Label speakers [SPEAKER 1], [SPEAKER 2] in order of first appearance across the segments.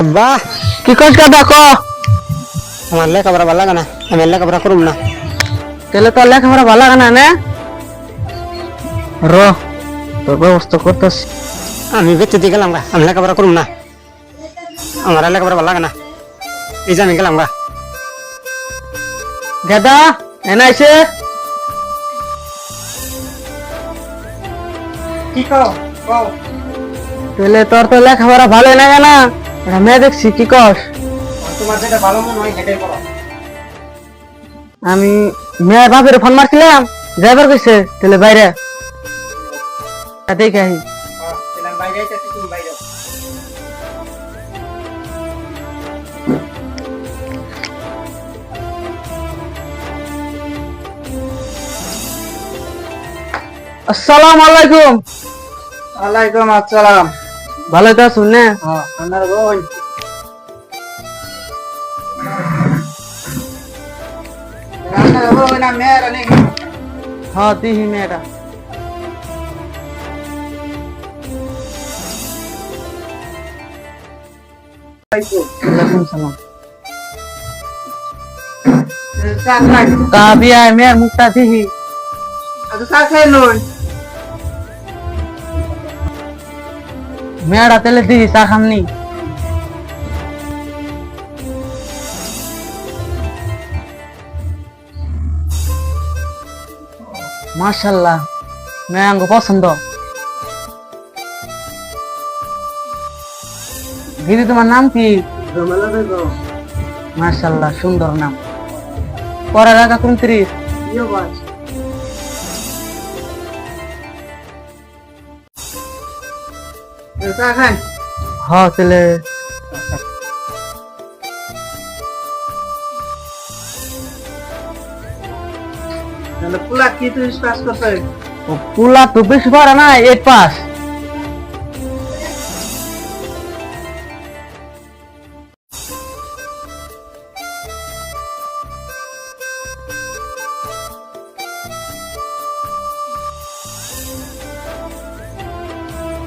[SPEAKER 1] আব্বা
[SPEAKER 2] কি কইস কা দেখো?
[SPEAKER 1] আমার লেখাপড়া ভালো লাগে না আমি লেখাপড়া করুম না।
[SPEAKER 2] তাহলে তোর লেখাপড়া ভালো লাগে না নে? র তোর ব্যবস্থা করতেছি
[SPEAKER 1] আমি বেঁচে দিয়ে গেলাম গা আমি লেখাপড়া করুম না। আমার লেখাপড়া ভালো লাগে না। এই যে আমি গেলাম গা।
[SPEAKER 2] গেদা এনে আইছে।
[SPEAKER 1] কি কও? কও।
[SPEAKER 2] তাহলে তোর তো লেখাপড়া ভালো লাগে না। এটা মেয়ে দেখছি কি কস
[SPEAKER 1] তোমার যেটা ভালো মনে হয় সেটাই করো।
[SPEAKER 2] আমি মেয়ের বাপের ফোন মারছিলাম ড্রাইভার কইছে তাহলে বাইরে দেখে আহি আসসালামু আলাইকুম।
[SPEAKER 1] ওয়ালাইকুম আসসালাম।
[SPEAKER 2] ভালো তো শুনে?
[SPEAKER 1] হ্যাঁ বোন আপনার বোন আর মেয়ের
[SPEAKER 2] হ্যাঁ দিহি মেয়েটা। ওয়ালাইকুম সালাম। মেয়ের তেলে দিহি চা খামনি। মাশাল্লাহ মেয়ে আঙ্গ পছন্দ। দিদি তোমার নাম কি? মাশাল্লাহ সুন্দর নাম। পরে রাখা কোন ত্রিশ হ তাহলে।
[SPEAKER 1] পুলা কি তুই পাস করতে
[SPEAKER 2] ও তো বেশি পড়ে না এইট পাস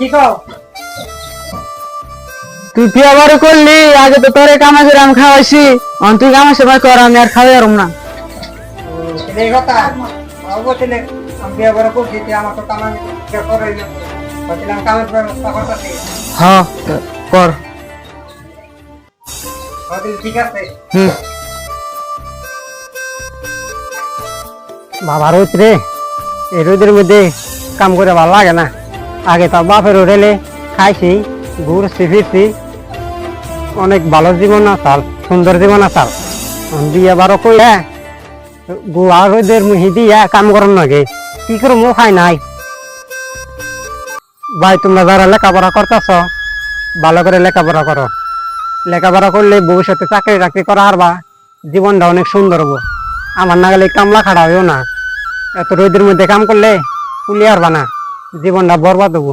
[SPEAKER 1] কি কও?
[SPEAKER 2] তুই বিয়ে বাড়ি করলি? আগে তো তোরে কামা করে আমি খাওয়াইছি। অন তুই কামা সেবা কর আমি আর খাওয়াই আরম না।
[SPEAKER 1] এই কথা। অবশ্যই আমি বিয়ে বড় করছি তুই আমার তো কামাই বিয়ে করে বলছিলাম কামের ব্যবস্থা
[SPEAKER 2] হ্যাঁ কর।
[SPEAKER 1] ঠিক আছে।
[SPEAKER 2] হুম।
[SPEAKER 1] বাবা রোদ রে। এই রোদের মধ্যে কাম করে ভালো লাগে না। আগে তো বাপের হোটেলে খাইছি ঘুরছি ফিরছি অনেক ভালো জীবন আসাল সুন্দর জীবন আসাল বিয়ে বারো কইয়া মুহি দিয়া কাম করার নাগে কি করে মুখ খাই নাই। ভাই, তোমরা যারা লেখাপড়া করতেছ, ভালো করে লেখাপড়া করো। লেখাপড়া করলে ভবিষ্যতে চাকরি টাকরি করা হারবা জীবনটা অনেক সুন্দর হব। আমার নাগালে কামলা খাড়া হইও না। এত রোদের মধ্যে কাম করলে কুলি হারবা না। জীবনটা বরবাদ হব।